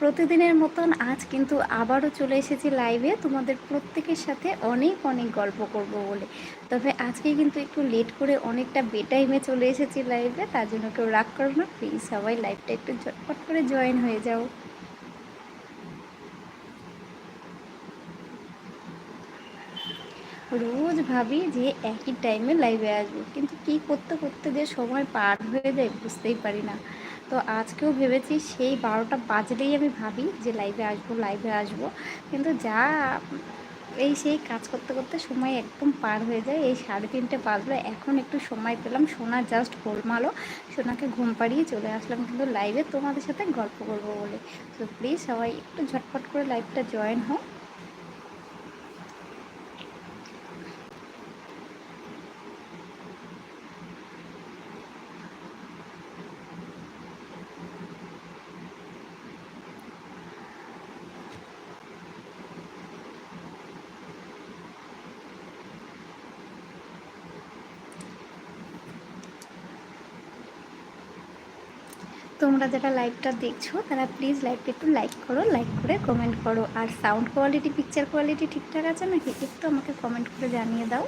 প্রতিদিনের মতন আজ কিন্তু আবারও চলে এসেছি লাইভে তোমাদের প্রত্যেকের সাথে অনেক অনেক গল্প করব বলে। তবে আজকে কিন্তু একটু লেট করে অনেকটা বেটাইমে চলে এসেছি লাইভে তার জন্য কেউ রাগ করো না। প্লিজ সবাই লাইভটা একটু ঝটপট করে জয়েন হয়ে যাও। রোজ ভাবি যে একই টাইমে লাইভে আসব, কিন্তু কি করতে করতে যে সময় পার হয়ে যায় বুঝতেই পারি না। তো আজকেও ভেবেছি সেই বারোটা বাজলেই আমি ভাবি যে লাইভে আসব লাইভে আসব। কিন্তু যা, এই সেই কাজ করতে করতে সময় একদম পার হয়ে যায়। এই সাড়ে তিনটে বাজলো, এখন একটু সময় পেলাম। সোনা জাস্ট গোলমালো সোনাকে ঘুম পাড়িয়ে চলে আসলাম কিন্তু লাইভে তোমাদের সাথে গল্প করব বলে। তো প্লিজ সবাই একটু ঝটপট করে লাইভটা জয়েন হোক। তোমরা যারা লাইভটা দেখছ, তারা প্লিজ লাইভটা একটু লাইক করো লাইক করে কমেন্ট করো। আর সাউন্ড কোয়ালিটি পিকচার কোয়ালিটি ঠিকঠাক আছে নাকি, একটু আমাকে কমেন্ট করে জানিয়ে দাও।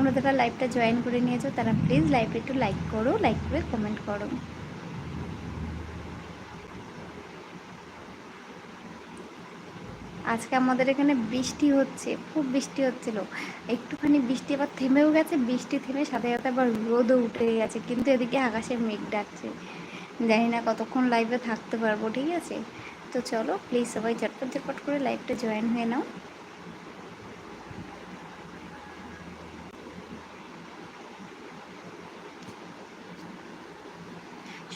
তোমরা যারা লাইভটা জয়েন করে নিয়েছো, তারা প্লিজ লাইভটা একটু লাইক করো লাইক করে কমেন্ট করো। আজকে আমাদের এখানে বৃষ্টি হচ্ছে, খুব বৃষ্টি হচ্ছিল। একটুখানি বৃষ্টি আবার থেমেও গেছে, বৃষ্টি থেমে সাথে সাথে আবার রোদও উঠে গেছে, কিন্তু এদিকে আকাশে মেঘ ডাকছে। জানি না কতক্ষণ লাইভে থাকতে পারব, ঠিক আছে? তো চলো প্লিজ সবাই ঝটপট ঝটপট করে লাইভটা জয়েন হয়ে নাও।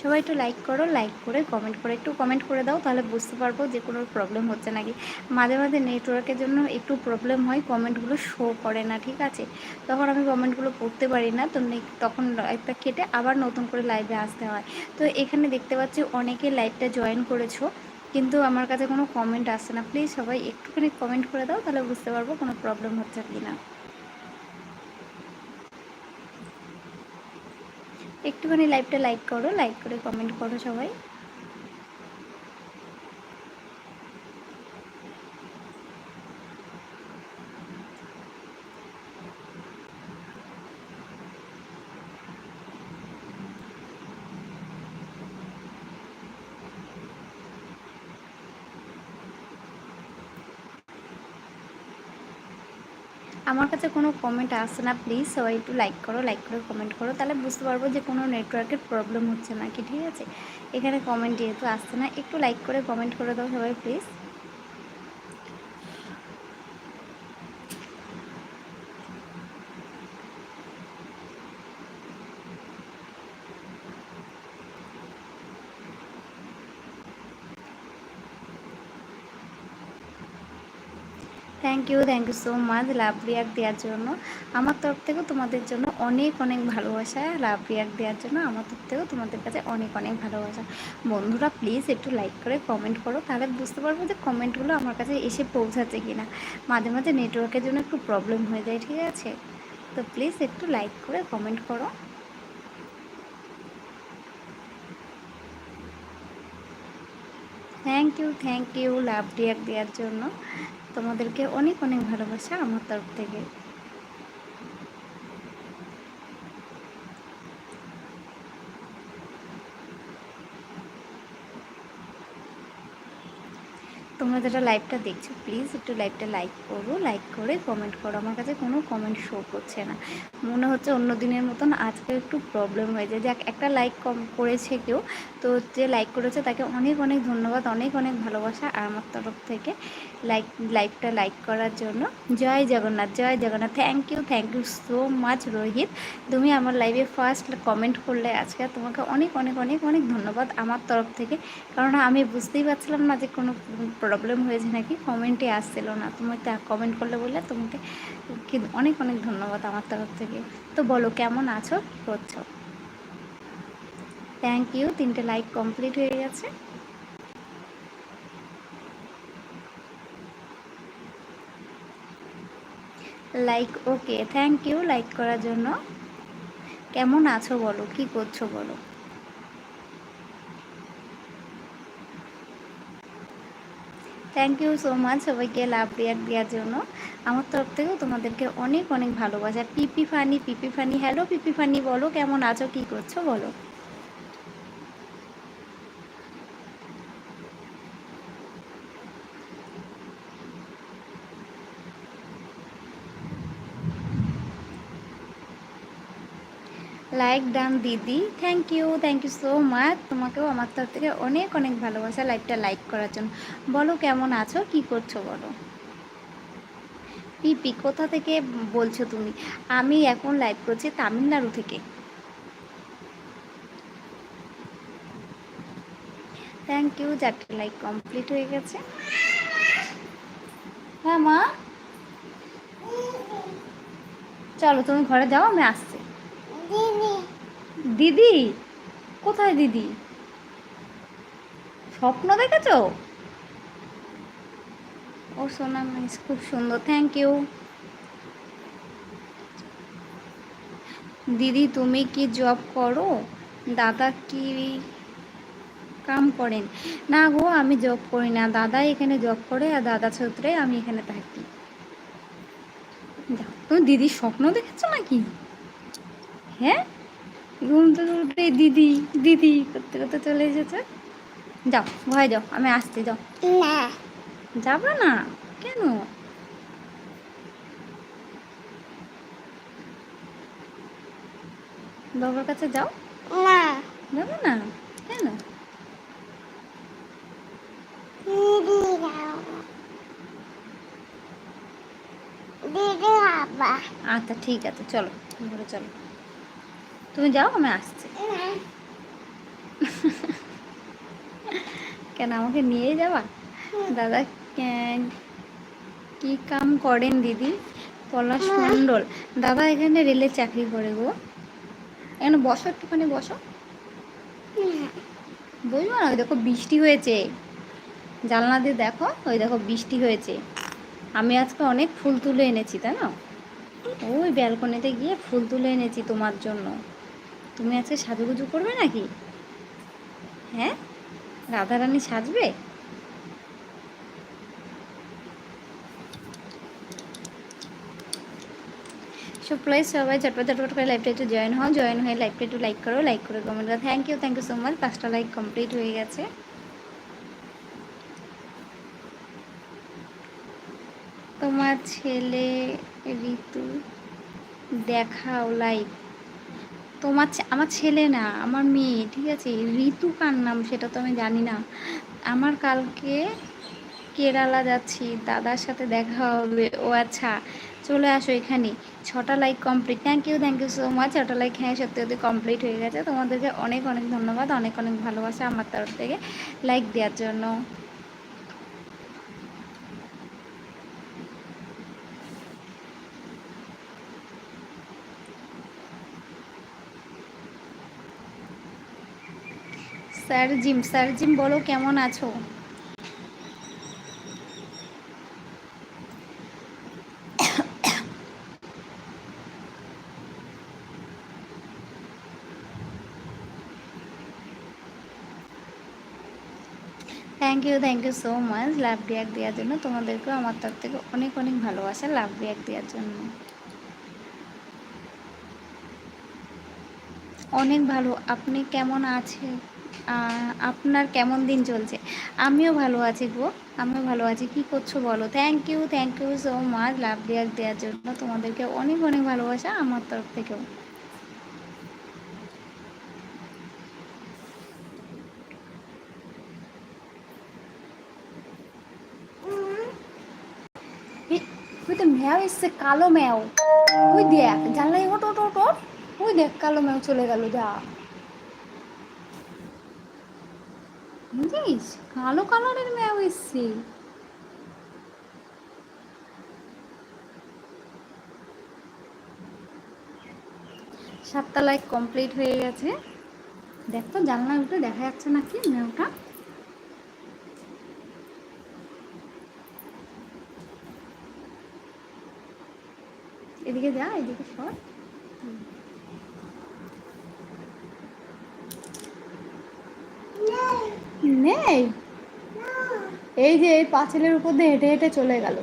সবাই একটু লাইক করো লাইক করে কমেন্ট করে, একটু কমেন্ট করে দাও, তাহলে বুঝতে পারব যে কোনো প্রবলেম হচ্ছে নাকি। মাঝে মাঝে নেটওয়ার্কের জন্য একটু প্রবলেম হয় কমেন্টগুলো শো করে না, ঠিক আছে? তখন আমি কমেন্টগুলো পড়তে পারি না, তো তখন একটা কেটে আবার নতুন করে লাইভে আসতে হয়। তো এখানে দেখতে পাচ্ছি অনেকে লাইভটা জয়েন করেছ, কিন্তু আমার কাছে কোনো কমেন্ট আসছে না। প্লিজ সবাই একটুখানি কমেন্ট করে দাও, তাহলে বুঝতে পারব কোনো প্রবলেম হচ্ছে কি না একটুখানি লাইভটা লাইক করো লাইক করে কমেন্ট করো সবাই। আমার কাছে কোনো কমেন্ট আসছে না প্লিজ সবাই একটু লাইক করো লাইক করে কমেন্ট করো, তাহলে বুঝতে পারব যে কোনো নেটওয়ার্কের প্রবলেম হচ্ছে না কি ঠিক আছে? এখানে কমেন্ট যেহেতু আসছে না, একটু লাইক করে কমেন্ট করে দাও সবাই please thank you thank you so much love react দেওয়ার জন্য। আমার তরফ থেকেও তোমাদের জন্য অনেক অনেক ভালোবাসা। লাভ রিয়াক দেওয়ার জন্য আমার তরফ থেকেও তোমাদের কাছে অনেক অনেক ভালোবাসা। বন্ধুরা প্লিজ একটু লাইক করে কমেন্ট করো, তাহলে বুঝতে পারব যে কমেন্টগুলো আমার কাছে এসে পৌঁছাচ্ছে কি না মাঝে মাঝে নেটওয়ার্কের জন্য একটু প্রবলেম হয়ে যায়, ঠিক আছে? তো প্লিজ একটু লাইক করে কমেন্ট করো। Thank you thank you love react দেওয়ার জন্য। তোমাদেরকে অনেক অনেক ভালোবাসা আমার তরফ থেকে। তোমরা যারা লাইভটা দেখছ প্লিজ একটু লাইভটা লাইক করো লাইক করে কমেন্ট করো। আমার কাছে কোনো কমেন্ট শো করছে না। মনে হচ্ছে অন্য দিনের মতন আজকে একটু প্রবলেম হয়ে যায়। যাক, একটা লাইক কম করেছে কেউ, তো যে লাইক করেছে তাকে অনেক অনেক ধন্যবাদ, অনেক অনেক ভালোবাসা আর আমার তরফ থেকে লাইক লাইভটা লাইক করার জন্য। জয় জগন্নাথ জয় Jagannath. Thank you thank you so much Rohit তুমি আমার লাইভে ফার্স্ট কমেন্ট করলে আজকে তোমাকে অনেক অনেক অনেক অনেক ধন্যবাদ আমার তরফ থেকে। কারণ আমি বুঝতেই পারছিলাম না যে কোনো প্রবলেম হয়েছে নাকি? কমেন্টে আসছিল না। তোমাকে কমেন্ট করলে বললে তোমাকে অনেক অনেক ধন্যবাদ আমার তরফ থেকে। তো বলো, কেমন আছো? করছ? থ্যাংক ইউ তিনটে লাইক কমপ্লিট হয়ে গেছে। Like okay thank you like করার জন্য। কেমন আছো বলো? কি করছ বলো? থ্যাংক ইউ সো মাচ সবাইকে লাভ দেওয়ার দেওয়ার জন্য। আমার তরফ থেকেও তোমাদেরকে অনেক অনেক ভালোবাসা। PP funny PP funny, hello PP funny বলো, কেমন আছো, কি করছ, বলো। লাইক ডান দিদি thank you thank you so much তোমাকেও আমার তরফ থেকে অনেক অনেক ভালোবাসা লাইকটা লাইক করার জন্য। বলো, কেমন আছো? কি করছ বলো? পিপি, কোথা থেকে বলছো তুমি? আমি এখন লাইভ করছি তামিলনাড়ু থেকে। থ্যাংক ইউ চারটে লাইক কমপ্লিট হয়ে গেছে। হ্যাঁ মা। চলো, তুমি ঘরে যাও, আমি আসছি। দিদি। কোথায় দিদি? স্বপ্ন দেখেছ? ও সোনা মিস খুব সুন্দর। থ্যাংক ইউ দিদি তুমি কি জব করো? দাদা কি কাম করেন? না গো আমি জব করি না। দাদা এখানে জব করে আর দাদা সূত্রে আমি এখানে থাকি। তুমি দিদির স্বপ্ন দেখেছ নাকি? হ্যাঁ? ঘুম থেকে উঠে দিদি দিদি করতে করতে চলে এসেছে। যাও ভয় যাও আমি আসতে যাও। না। যাবে না? কেন? বাবার কাছে যাও। না। যাবে না? কেন? আচ্ছা ঠিক আছে চলো ঘরে চলো। তুমি যাও আমি আসছি। কেন আমাকে নিয়ে যাবা? দাদা কি কাম করেন দিদি? পলাশ মণ্ডল। দাদা এখানে রেলের চাকরি করে গো। এখানে বসো একটুখানি বসো। বুঝব না? ওই দেখো বৃষ্টি হয়েছে। জানলা দিয়ে দেখো ওই দেখো বৃষ্টি হয়েছে। আমি আজকে অনেক ফুল তুলে এনেছি তাই না? ওই ব্যালকনিতে গিয়ে ফুল তুলে এনেছি তোমার জন্য। তুমি আজকে সাজুগুজু করবে নাকি? হ্যাঁ? রাধারানী সাজবে? সো প্লিজ সবাই চটপট চটপট করে লাইভটা একটু জয়েন হও। জয়েন হয়ে লাইভটা একটু লাইক করো লাইক করে কমেন্ট করো। Thank you thank you so much পাঁচটা লাইক কমপ্লিট হয়ে গেছে। তোমার ছেলে ঋতু, দেখাও লাইভ তোমার আমার ছেলে না, আমার মেয়ে, ঠিক আছে? ঋতু কার নাম সেটা তো আমি জানি না। আমার কালকে কেরালা যাচ্ছি, দাদার সাথে দেখা হবে। ও আচ্ছা চলে আসো এখানে। ছটা like complete thank you thank you so much ছটা লাইক হ্যাঁ সত্যি সত্যি কমপ্লিট হয়ে গেছে। তোমাদেরকে অনেক অনেক ধন্যবাদ। অনেক অনেক ভালোবাসা আমার তরফ থেকে লাইক দেওয়ার জন্য। Sir, gym. স্যার, জিম, বলো কেমন আছো? Thank you thank you so much love react দেওয়ার জন্য। তোমাদেরকেও আমার তরফ থেকে অনেক অনেক ভালোবাসা লাভ রিয়াক দেওয়ার জন্য। অনেক ভালো। আপনি কেমন আছেন? আপনার কেমন দিন চলছে? আমিও ভালো আছি গো, আমিও ভালো আছি। কি করছ বলো? Thank you thank you so much love react দেওয়ার জন্য। তোমাদেরকে অনেক অনেক ভালোবাসা আমার তরফ থেকেও। ম্যাও এসছে, কালো ম্যাও। ওই দেখ জানলাই ওট ওট ওট। ওই দেখ, কালো ম্যাও চলে গেল, যা। জানিস? কালো কালারের ম্যাও এসছে সাতটা লাইক কমপ্লিট হয়ে গেছে। দেখ তো জানলা উঠে দেখা যাচ্ছে নাকি ম্যাওটা এদিকে যা, এদিকে সর। নেই? এই যে এই পাঁচিলের উপর দিয়ে হেঁটে হেঁটে চলে গেল।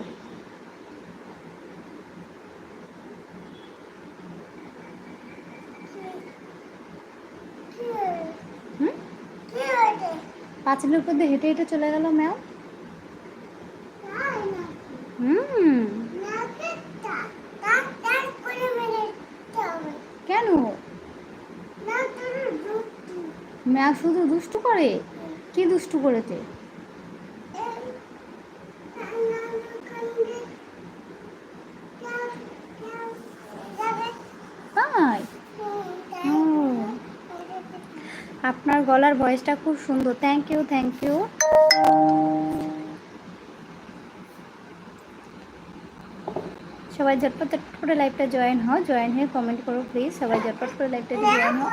পাঁচিলের উপর দিয়ে হেঁটে হেঁটে চলে গেল ম্যাম? হুম। কেন? ম্যাম শুধু দুষ্টু করে? কি দুষ্টু করেছে? আপনার গলার ভয়েসটা খুব সুন্দর। থ্যাংক ইউ থ্যাংক ইউ সবাই ঝটপট করে লাইভটা জয়েন হও। জয়েন হয়ে কমেন্ট করো প্লিজ সবাই ঝটপট করে লাইভটা জয়েন হও।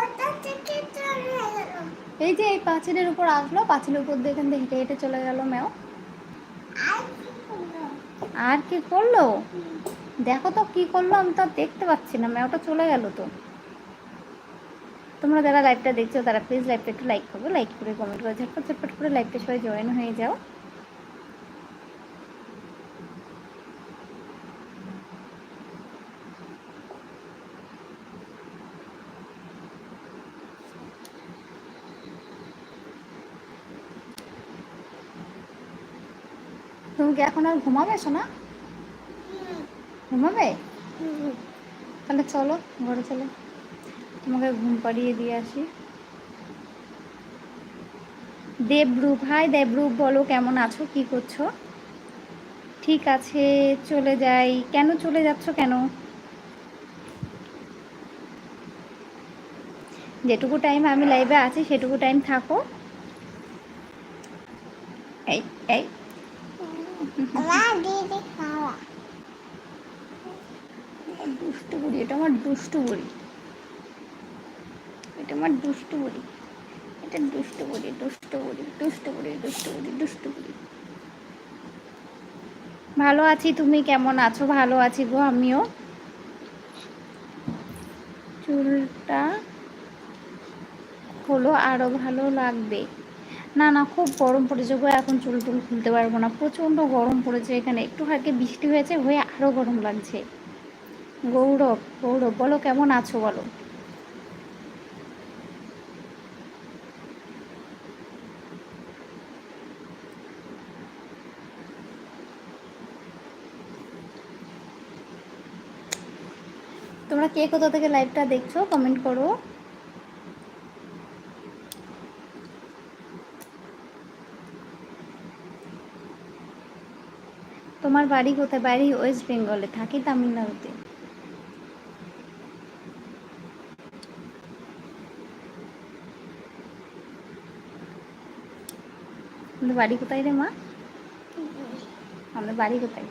এই যে এই পাঁচিলের উপর আসলো, পাঁচিলের উপর দিয়ে এখান থেকে হেঁটে হেঁটে চলে গেল ম্যাও। আর কি করল? দেখো তো কি করল, আমি তো দেখতে পাচ্ছি না ম্যাওটা চলে গেল তো। তোমরা যারা লাইভটা দেখছ, তারা প্লিজ লাইভটা একটু লাইক করবে লাইক করে কমেন্ট করে ঝটপট ঝটপট করে লাইভটা সবাই জয়েন হয়ে যাও। কি এখন আর ঘুমাবে শোনা ঘুমাবে? তাহলে চলো, ঘরে চলো। তোমাকে ঘুম পাড়িয়ে দিয়ে আসি। দেবরূপ, হাই দেবরূপ, বলো কেমন আছো, কি করছ? ঠিক আছে, চলে যাই। কেন চলে যাচ্ছ কেন? যেটুকু টাইম আমি লাইভে আছি, সেটুকু টাইম থাকো। এই এই। দুষ্টু বুড়ি, এটা আমার দুষ্টু বুড়ি। এটা আমার দুষ্টু বুড়ি। এটা দুষ্টু বুড়ি দুষ্টু বুড়ি দুষ্টু বুড়ি দুষ্টু বুড়ি দুষ্টু বুড়ি। ভালো আছি, তুমি কেমন আছো? ভালো আছি গো, আমিও। চুলটা হলো আরও ভালো লাগবে। না না, খুব গরম পড়েছে গো, এখন চুল টুল খুলতে পারব না। প্রচণ্ড গরম পড়েছে এখানে। একটু হালকে বৃষ্টি হয়েছে, হয়ে আরও গরম লাগছে। গৌরব গৌরব, বলো কেমন আছো, বলো। তোমরা কে কোথা থেকে লাইভটা দেখছ কমেন্ট করো। তোমার বাড়ি কোথায়? বাড়ি ওয়েস্ট বেঙ্গলে থাকি তামিলনাড়ুতে। বাড়ি কোথায় রে মা? আমাদের বাড়ি কোথায়?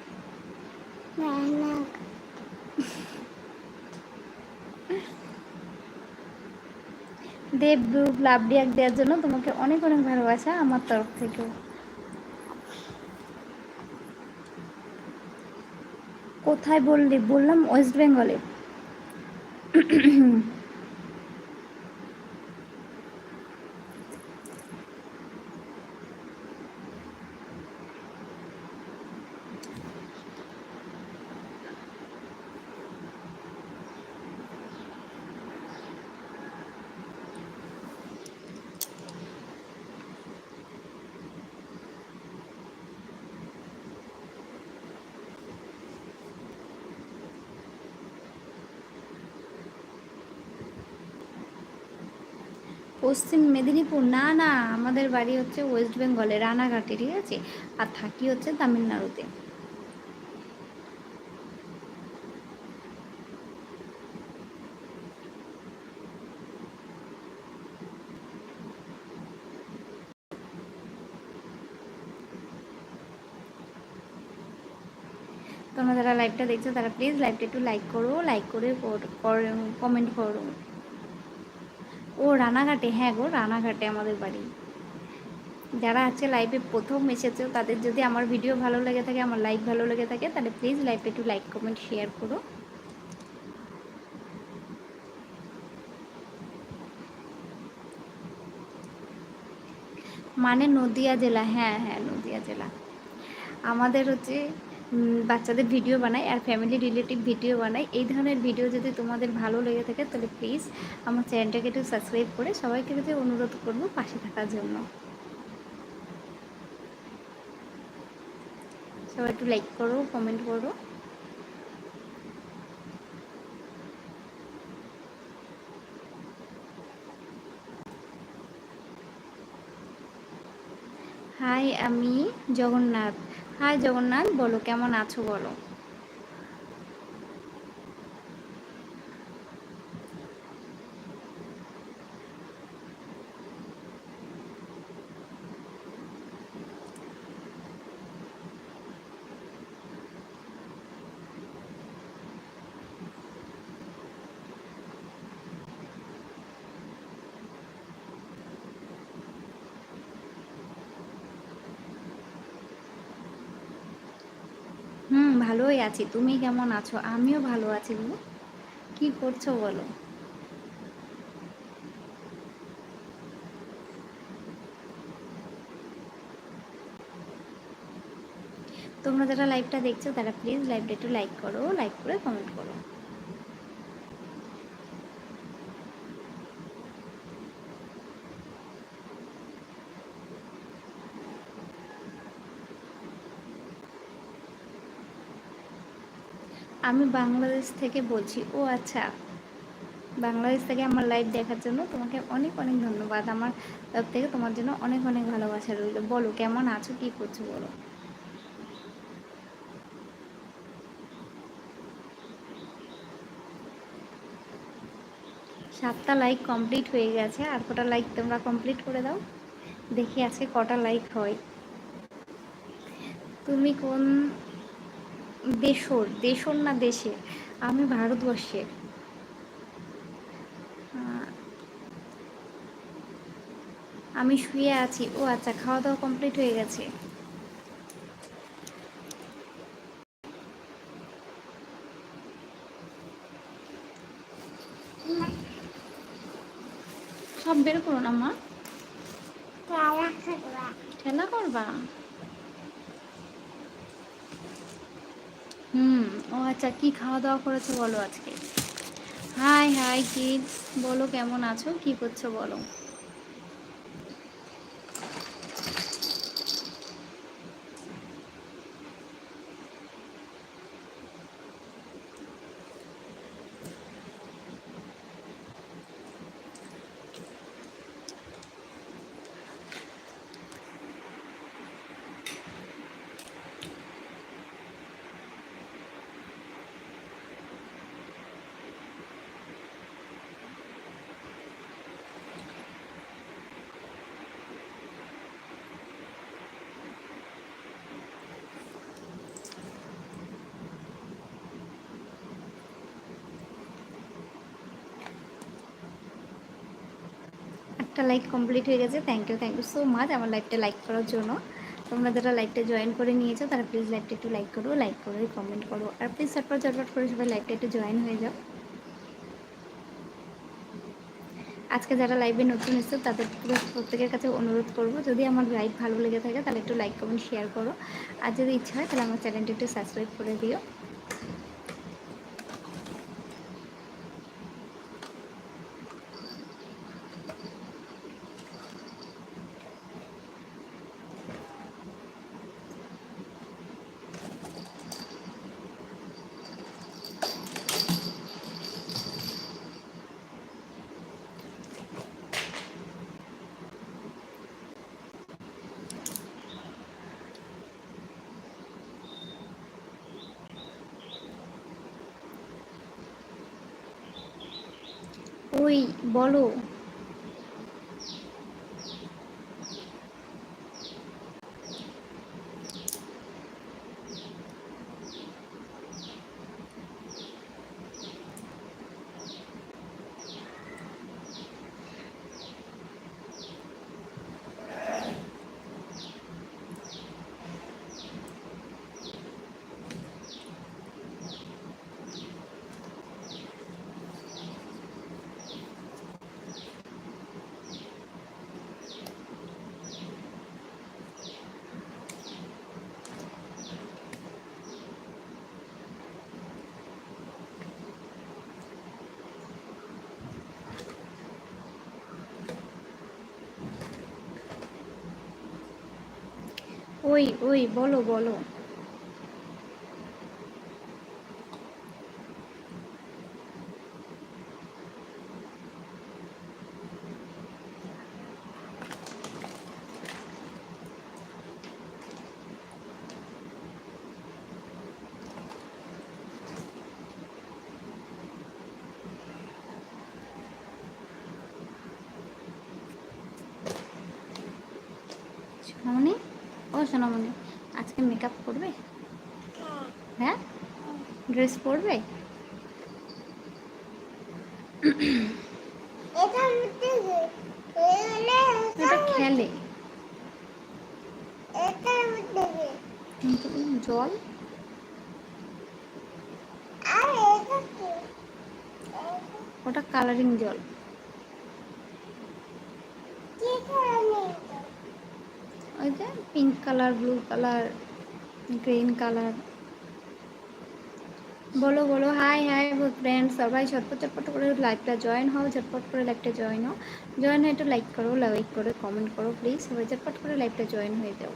দেব লাভ রিয়াক দেওয়ার জন্য তোমাকে অনেক অনেক ভালোবাসা আমার তরফ থেকেও। কোথায় বললি? বললাম ওয়েস্ট বেঙ্গলে পশ্চিম মেদিনীপুর, না না, আমাদের বাড়ি হচ্ছে ওয়েস্ট বেঙ্গলে, রানাঘাটে, ঠিক আছে? আর থাকি হচ্ছে তামিলনাড়ুতে। তোমরা যারা লাইভটা দেখছ, তারা প্লিজ লাইভটা একটু লাইক করো লাইক করে কমেন্ট করো। ও রানাঘাটে হ্যাঁ গো, রানাঘাটে আমাদের বাড়ি। যারা আছে লাইভে প্রথম এসেছ, তাদের যদি আমার ভিডিও ভালো লেগে থাকে, আমার লাইভ ভালো লেগে থাকে, তাহলে প্লিজ লাইভে একটু লাইক কমেন্ট শেয়ার করো। মানে নদিয়া জেলা হ্যাঁ হ্যাঁ নদিয়া জেলা। আমাদের হচ্ছে বাচ্চাদের ভিডিও বানাই আর ফ্যামিলি রিলেটিভ ভিডিও বানাই। এই ধরনের ভিডিও যদি তোমাদের ভালো লেগে থাকে, তাহলে প্লিজ আমার চ্যানেলটাকে একটু সাবস্ক্রাইব করে সবাইকে যদি অনুরোধ করব পাশে থাকার জন্য। সবাই একটু লাইক করো কমেন্ট করো। হাই আমি জগন্নাথ। হাই জগন্নাথ বলো কেমন আছো বলো? হুম, ভালোই আছি। তুমি কেমন আছো? আমিও ভালো আছি গো কি করছ বলো? তোমরা যারা লাইভটা দেখছ, তারা প্লিজ লাইভটা একটু লাইক করো লাইক করে কমেন্ট করো। আমি বাংলাদেশ থেকে বলছি, ও আচ্ছা বাংলাদেশ থেকে আমার লাইভ দেখার জন্য তোমাকে অনেক অনেক ধন্যবাদ। আমার তরফ থেকে তোমার জন্য অনেক অনেক ভালোবাসা রইল। বলো, কেমন আছো? কি করছ বলো? সাতটা লাইক কমপ্লিট হয়ে গেছে। আর কটা লাইক তোমরা কমপ্লিট করে দাও? দেখি আজকে কটা লাইক হয়। তুমি কোন দেশর দেশর না দেশে আমি ভারতবর্ষে। আমি শুয়ে আছি। ও আচ্ছা খাওয়া দাওয়া কমপ্লিট হয়ে গেছে। সব বের করো না মা। ঠেলা করবা? হুম, ও আচ্ছা কি খাওয়া দাওয়া করেছ বলো আজকে? হাই হাই কিডস বলো, কেমন আছো? কি করছ বলো? একটা লাইক কমপ্লিট হয়ে গেছে। Thank you thank you so much আমার লাইভটা লাইক করার জন্য। তোমরা যারা লাইভটা জয়েন করে নিয়েছো, তারা প্লিজ লাইভটা একটু লাইক করো লাইক করে কমেন্ট করো। আর প্লিজ চটপট চটপট করে সবাই লাইভটা একটু জয়েন হয়ে যাও। আজকে যারা লাইভে নতুন এসছে, তাদের প্রত্যেকের কাছে অনুরোধ করব, যদি আমার লাইভ ভালো লেগে থাকে, তাহলে একটু লাইক কমেন্ট শেয়ার করো। আর যদি ইচ্ছা হয়, তাহলে আমার চ্যানেলটি একটু সাবস্ক্রাইব করে দিও। ওই বলো। ওই ওই বলো বলো। ও সোনামণি আজকে মেকআপ করবে হ্যাঁ? ড্রেস পরবে? এটা খেলে। জল? ওটা কালারিং জল ওই যে pink colour blue colour green colour বলো বলো হাই হাই ফ্রেন্ড সবাই ঝটপট ঝটপট করে লাইকটা জয়েন হও, ঝটপট করে লাইকটা জয়েন হও। জয়েন হয়ে একটু লাইক করো লাইক করে কমেন্ট করো প্লিজ সবাই ঝটপট করে লাইকটা জয়েন হয়ে যাও।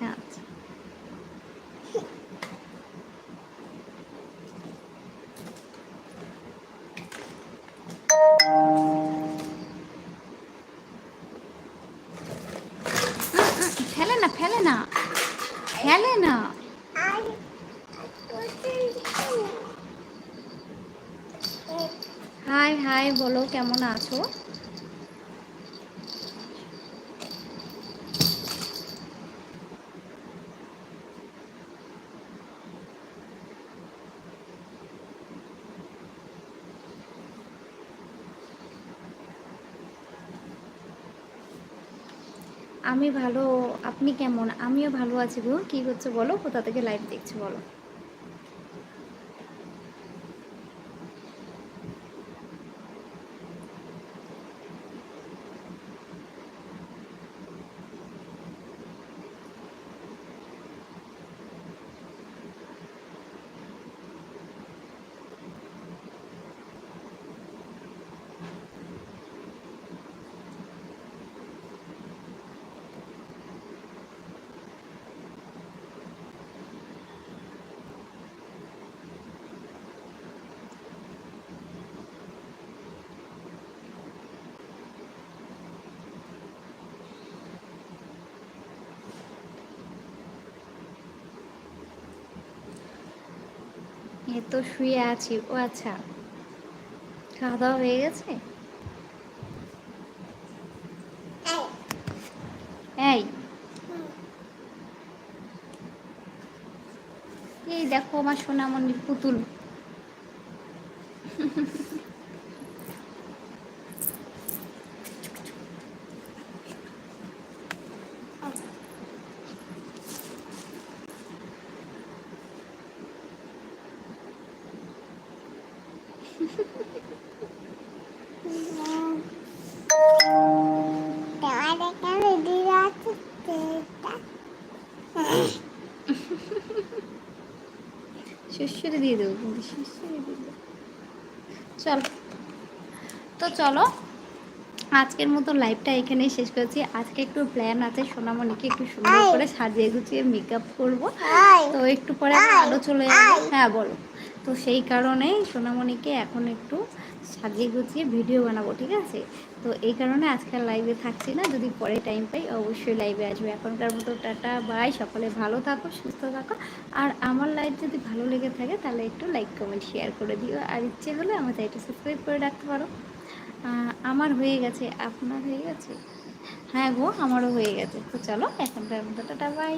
Yeah, কেমন আছো? আমি ভালো, আপনি কেমন? আমিও ভালো আছি গো। কি হচ্ছে বলো? কোথা থেকে লাইভ দেখছ বলো? এ তো শুয়ে আছি। ও আচ্ছা খাওয়া দাওয়া হয়ে গেছে? এই। এই দেখো আমার সোনামণির পুতুল তোমার এখানে দিয়ে আছে তেলটা দিয়ে দেবো কিন্তু দিয়ে দেবো। চলো। তো চলো আজকের মতো লাইভটা এখানেই শেষ করছি। আজকে একটু প্ল্যান আছে সোনামণিকে একটু সুন্দর করে সাজিয়ে গুছিয়ে মেকআপ করব। তো একটু পরে আলো চলে যাবে। হ্যাঁ বলো। তো সেই কারণেই সোনামণিকে এখন একটু সাজিয়ে গুছিয়ে ভিডিও বানাবো ঠিক আছে? তো এই কারণে আজকাল লাইভে থাকছি না। যদি পরে টাইম পাই, অবশ্যই লাইভে আসবে। এখনকার মতো টাটা বাই সকলে ভালো থাকো, সুস্থ থাকো। আর আমার লাইভ যদি ভালো লেগে থাকে, তাহলে একটু লাইক কমেন্ট শেয়ার করে দিও। আর ইচ্ছে হলে আমার চাইটা সাবস্ক্রাইব করে রাখতে পারো। আমার হয়ে গেছে। আপনার হয়ে গেছে? হ্যাঁ গো, আমারও হয়ে গেছে। তো চলো, এখনকার মতো টাটা বাই